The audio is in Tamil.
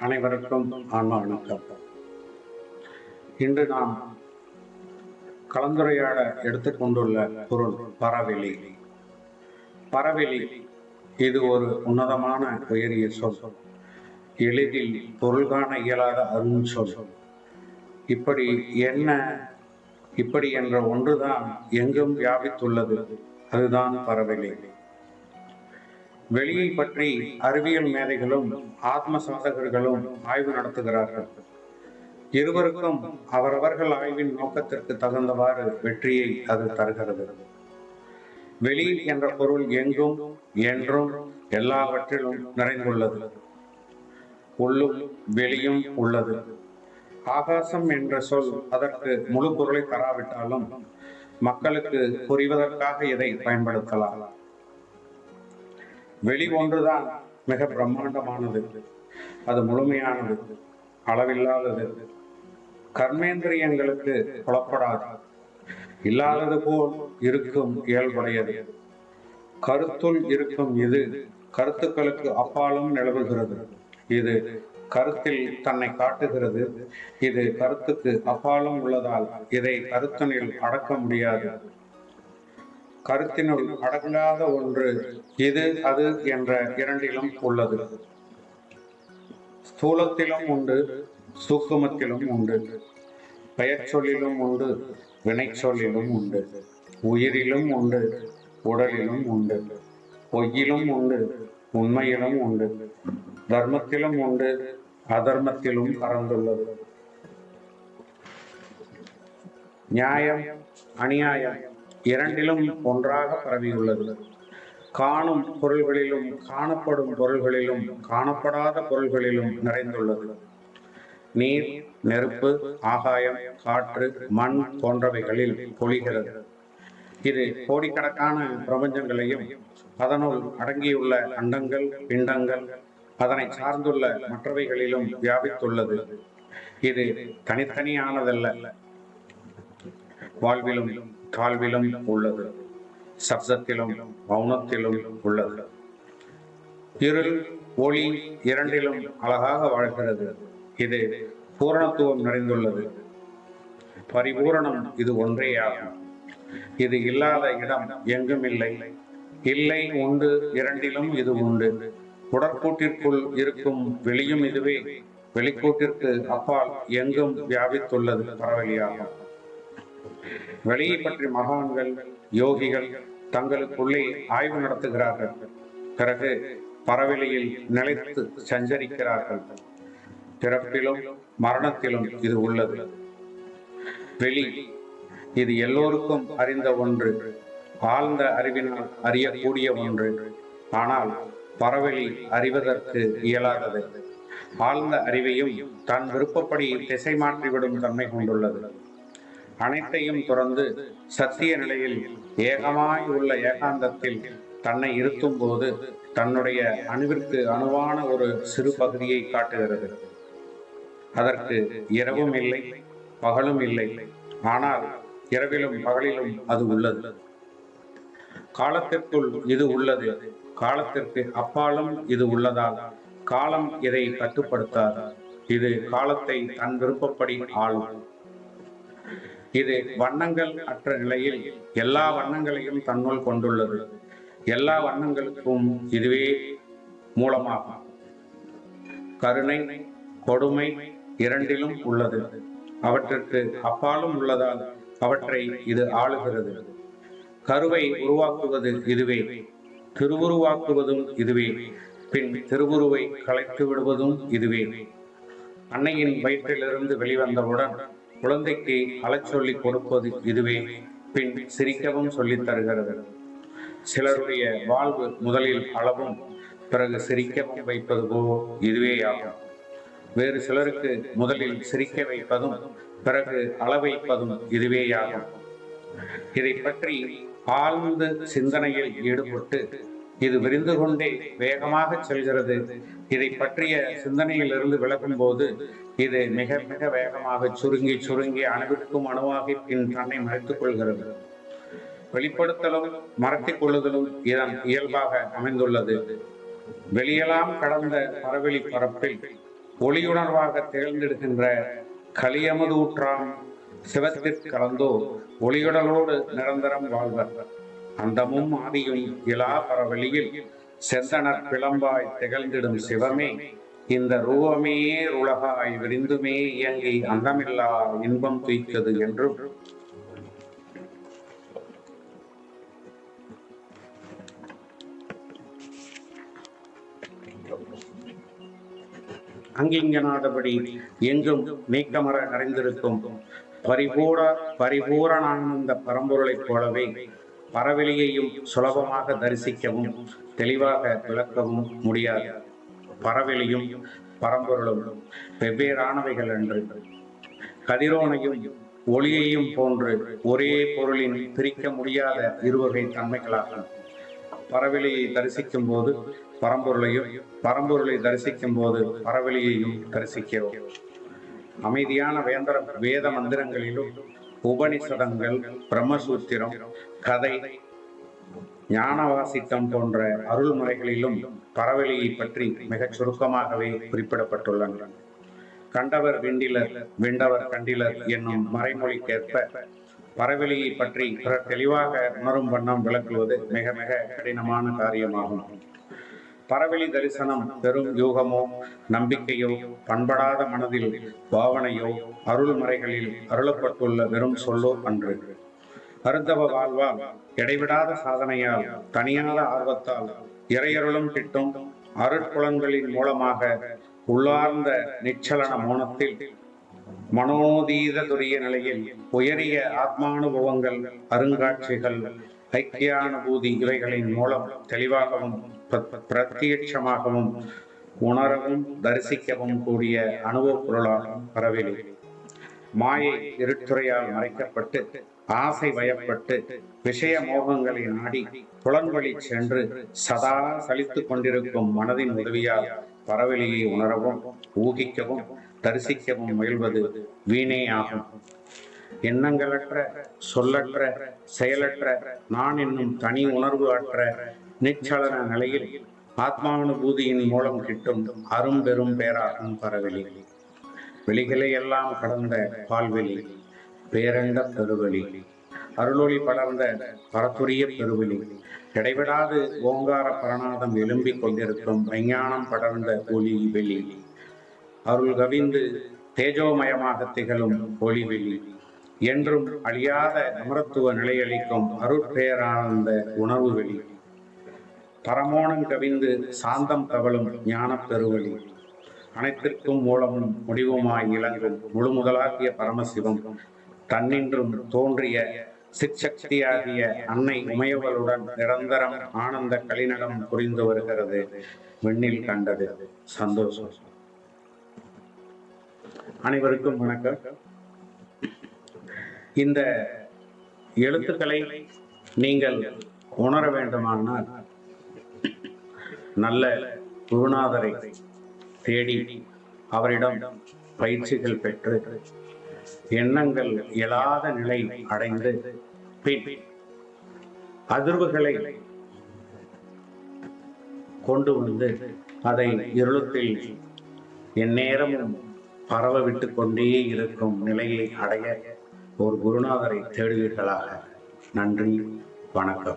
அனைவருக்கும் ஆன்மா வணக்கம். இன்று நாம் கலந்துரையாட எடுத்துக்கொண்டுள்ள பொருள் பரவெளி பரவெளி இது ஒரு உன்னதமான உயரிய சொல். எளிதில் பொருள் காண இயலாத அருண் சொல். இப்படி என்ன இப்படி என்ற ஒன்றுதான் எங்கும் வியாபித்துள்ளது. அதுதான் பரவெளி வெளியை பற்றி அறிவியல் மேதைகளும் ஆத்ம சாதகர்களும் ஆய்வு நடத்துகிறார்கள். இருவருக்கும் அவரவர்கள் ஆய்வின் நோக்கத்திற்கு தகுந்தவாறு வெற்றியை அது தருகிறது. வெளி என்ற பொருள் எங்கும் என்றும் எல்லாவற்றிலும் நிறைந்துள்ளது. உள்ளும் வெளியும் உள்ளது. ஆகாசம் என்ற சொல் அதற்கு முழு பொருளை தராவிட்டாலும் மக்களுக்கு புரிவதற்காக இதை பயன்படுத்தலாம். வெளி ஒன்றுதான் மிக பிரம்மாண்டமானது. அது முழுமையானது அளவில்லாதது. கர்மேந்திரியங்களுக்கு புலப்படாது. இல்லாதது போல் இருக்கும் இயல்புடையது. கருத்துள் இருக்கும் இது கருத்துக்களுக்கு அப்பாலும் நிலவுகிறது. இது கருத்தில் தன்னை காட்டுகிறது. இது கருத்துக்கு அப்பாலும் உள்ளதால் இதை கருத்தனில் அடக்க முடியாது. கருத்தினுள் அடங்காத ஒன்று இது அது என்ற இரண்டிலும் உள்ளது. ஸ்தூலத்திலும் உண்டு சூக்குமத்திலும் உண்டு. பெயர் சொல்லிலும் உண்டு வினைச்சொல்லிலும் உண்டு. உயிரிலும் உண்டு உடலிலும் உண்டு. பொய்யிலும் உண்டு உண்மையிலும் உண்டு. தர்மத்திலும் உண்டு அதர்மத்திலும் பறந்துள்ளது நியாயம் அநியாயம் இரண்டிலும் ஒன்றாக பரவியுள்ளது. காணும் பொருள்களிலும் காணப்படும் பொருள்களிலும் காணப்படாத பொருள்களிலும் நிறைந்துள்ளது. நீர் நெருப்பு ஆகாயம் காற்று மண் போன்றவைகளில் பொழிகிறது. இது கோடிக்கணக்கான பிரபஞ்சங்களையும் அதனுள் அடங்கியுள்ள அண்டங்கள் பிண்டங்கள் அதனை சார்ந்துள்ள மற்றவைகளிலும் வியாபித்துள்ளது. இது தனித்தனியானதல்ல. வாழ்விலும் தாழ்விலும் உள்ளது. சப்தத்திலும் மௌனத்திலும் உள்ளது. இருள் ஒளி இரண்டிலும் அழகாக வாழ்கிறது. இது பூரணத்துவம் நிறைந்துள்ளது. பரிபூரணம் இது ஒன்றேயாகும். இது இல்லாத இடம் எங்கும் இல்லை. இல்லை உண்டு இரண்டிலும் இது உண்டு. உடற்கூட்டிற்குள் இருக்கும் வெளியும் இதுவே. வெளிக்கூட்டிற்கு அப்பால் எங்கும் வியாபித்துள்ளது பரவலியாகும். வெளியை பற்றி மகான்கள் யோகிகள் தங்களுக்குள்ளே ஆய்வு நடத்துகிறார்கள். பிறகு பரவெளியில் நிலைத்து சஞ்சரிக்கிறார்கள். பிறப்பிலும் மரணத்திலும் இது உள்ளது. வெளி இது எல்லோருக்கும் அறிந்த ஒன்று. ஆழ்ந்த அறிவினால் அறியக்கூடிய ஒன்று. ஆனால் பரவெளி அறிவதற்கு இயலாதது. ஆழ்ந்த அறிவையும் தன் விருப்பப்படி திசை மாற்றிவிடும் தன்மை கொண்டுள்ளது. அனைத்தையும் துறந்து சத்திய நிலையில் ஏகமாய் உள்ள ஏகாந்தத்தில் தன்னை இருத்தும் போது தன்னுடைய அணுவிற்கு அணுவான ஒரு சிறு பகுதியை காட்டுகிறது. அதற்கு இரவும் இல்லை பகலும் இல்லை. ஆனால் இரவிலும் பகலிலும் அது உள்ளது. காலத்திற்குள் இது உள்ளது காலத்திற்கு அப்பாலும் இது உள்ளதால் காலம் இதை கட்டுப்படுத்தாது. இது காலத்தை தன் விருப்பப்படி ஆளும். இது வண்ணங்கள் அற்ற நிலையில் எல்லா வண்ணங்களையும் தன்னுள் கொண்டுள்ளது. எல்லா வண்ணங்களுக்கும் இதுவே மூலமாகும். கருணை கொடுமை இரண்டிலும் உள்ளது. அவற்றிற்கு அப்பாலும் உள்ளதால் அவற்றை இது ஆளுகிறது. கருவை உருவாக்குவது இதுவே திருவுருவாக்குவதும் இதுவே பின் திருவுருவை கலைத்து விடுவதும் இதுவே. அன்னையின் வயிற்றிலிருந்து வெளிவந்தவுடன் குழந்தைக்கு அலச்சொல்லி கொடுப்பது இதுவே பின் சிரிக்கவும் சொல்லித் தருகிறது. சிலருடைய வாழ்வு முதலில் அளவும் பிறகு சிரிக்கவும் வைப்பது போ இதுவேயாகும் வேறு சிலருக்கு முதலில் சிரிக்க வைப்பதும் பிறகு அளவைப்பதும் இதுவேயாகும் இதை பற்றி ஆழ்ந்த சிந்தனையில் ஈடுபட்டு இது விரிந்து கொண்டே வேகமாக செல்கிறது. இதை பற்றிய சிந்தனையிலிருந்து விலகும் போது இது மிக மிக வேகமாக சுருங்கி சுருங்கி அணுவிற்கும் அணுவாகி பின் தன்னை மறைத்துக் கொள்கிறது. வெளிப்படுத்தலும் மறைத்துக் கொள்ளுதலும் இதன் இயல்பாக அமைந்துள்ளது. வெளியெல்லாம் கடந்த பரவெளி பரப்பில் ஒளியுணர்வாக திகழ்ந்திடுகின்ற களியமது ஊற்றாம் சிவத்திற்கு கலந்தோ ஒளியுடலோடு நிரந்தரம் வாழ்வர். அந்தமும் ஆதியும் இலா பரவெளியில் செந்தனர் பிளம்பாய் திகழ்ந்திடும் சிவமே இந்த ரூபமே உலகாய் விரிந்துமே இயங்கி அந்தமில்லா இன்பம் துய்த்தது என்றும். அங்கிங்கனாதபடி எங்கும் நீக்கமர நிறைந்திருக்கும். பரிபூர பரிபூரணானந்த பரம்பொருளைப் போலவே பரவெளியையும் சுலபமாக தரிசிக்கவும் தெளிவாக விளக்கவும் முடியாது. பரவெளியும் பரம்பொருளும் வெவ்வேறானவைகள் என்று கதிரோனையும் ஒளியையும் போன்று ஒரே பொருளின் பிரிக்க முடியாத இருவகை தன்மைகளாகும். பரவெளியை தரிசிக்கும் போது பரம்பொருளையும் பரம்பொருளை தரிசிக்கும் போது பரவெளியையும் தரிசிக்கிறோம். அமைதியான வேந்தர வேத மந்திரங்களிலும் உபனிஷதங்கள் பிரம்மசூத்திரம் கதை. ஞானவாசித்தம் போன்ற அருள்முறைகளிலும் பரவெளியை பற்றி மிகச் சுருக்கமாகவே குறிப்பிடப்பட்டுள்ளன. கண்டவர் விண்டிலர் விண்டவர் கண்டிலர் என்னும் மறைமொழிக்கேற்ப பரவெளியை பற்றி பிறர் தெளிவாக உணரும் வண்ணம் விளக்குவது மிக மிக கடினமான காரியமாகும். பரவெளி தரிசனம் பெரும் யூகமோ நம்பிக்கையோ பண்படாத மனதில் பாவனையோ அருள்மறைகளில் அருளப்பட்டுள்ள வெறும் சொல்லோ அன்று. அருந்தவ வாழ்வால் இடைவிடாத சாதனையால் தனியாத ஆர்வத்தால் இறையருளும் கிட்டும் அருட்புலன்களின் மூலமாக உள்ளார்ந்த நிச்சலன மௌனத்தில் மனோதீததுரிய நிலையில் உயரிய ஆத்மானுபவங்கள் அருங்காட்சிகள் ஐக்கியானுபூதி இவைகளின் மூலம் தெளிவாகவும் பிரத்யட்சமாகவும் உணரவும் தரிசிக்கவும் கூடிய அனுபவ பொருளாலும் பரவில்லை மாயை இருட்டுறையால் மறைக்கப்பட்டு ஆசை வயப்பட்டு விஷய மோகங்களை நாடி புலன்வழி சென்று சதா சலித்துக் கொண்டிருக்கும் மனதின் உதவியால் பரவெளியை உணரவும் ஊகிக்கவும் தரிசிக்கவும் முயல்வது வீணே ஆகும். எண்ணங்களற்ற சொல்லற்ற செயலற்ற நான் என்னும் தனி உணர்வு அற்ற நிச்சலன நிலையில் ஆத்மானுபூதியின் மூலம் கிட்டும் அரும்பெரும் பேராகும் பரவெளி. வெளிகளை எல்லாம் கடந்த பால்வெளி. பேரண்ட பெருவெளி அருளொளி படர்ந்த பரத்துரிய பெருவெளி இடைவிடாது ஓங்கார பரநாதம் எழும்பிக் கொண்டிருக்கும் விஞ்ஞானம் படர்ந்த ஒளி வெளி. அருள் கவிந்து தேஜோமயமாக திகழும் ஒளிவெளி என்றும் அழியாத அமரத்துவ நிலையளிக்கும் அருட்பேரானந்த உணர்வு வெளி. பரமோணம் கவிந்து சாந்தம் தவழும் ஞானப் பெருவெளி அனைத்திற்கும் மூலமும் முடிவுமாய் இழங்கும் முழு முதலாகிய பரமசிவம். தன்னின்றும் தோன்றிய சிற்சக்தியாகிய அன்னை உமையவளுடன் நிரந்தரம் ஆனந்த கலிநகம் புரிந்து வருகிறது. விண்ணில் கண்டது சந்தோஷம். அனைவருக்கும் வணக்கம். இந்த எழுத்துக்களை நீங்கள் உணர வேண்டுமானால் நல்ல குருநாதரை தேடி அவரிடம் பயிற்சிகள் பெற்று எண்ணங்கள் இயலாத நிலை அடைந்து பின் அதிர்வுகளை கொண்டு வந்து அதை இருளத்தில் எந்நேரமும் பரவ விட்டு கொண்டே இருக்கும் நிலையை அடைய ஒரு குருநாதரை தேடுவீர்களாக. நன்றி வணக்கம்.